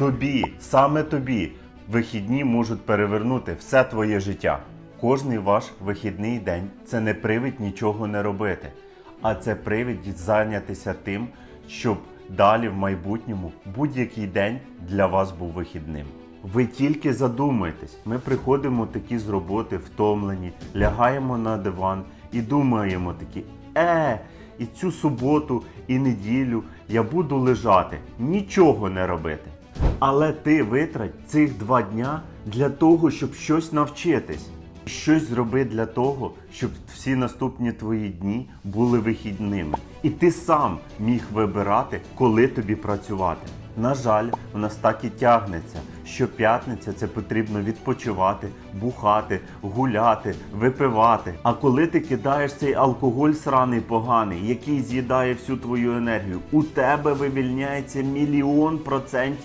Тобі, саме тобі, вихідні можуть перевернути все твоє життя. Кожний ваш вихідний день це не привід нічого не робити, а це привід зайнятися тим, щоб далі в майбутньому будь-який день для вас був вихідним. Ви тільки задумайтесь, ми приходимо такі з роботи, втомлені, лягаємо на диван і думаємо такі: е, і цю суботу і неділю я буду лежати, нічого не робити. Але ти витрать цих два дня для того, щоб щось навчитись. Щось зроби для того, щоб всі наступні твої дні були вихідними. І ти сам міг вибирати, коли тобі працювати. На жаль, у нас так і тягнеться. Щоп'ятниця це потрібно відпочивати, бухати, гуляти, випивати. А коли ти кидаєш цей алкоголь сраний поганий, який з'їдає всю твою енергію, у тебе вивільняється мільйон процентів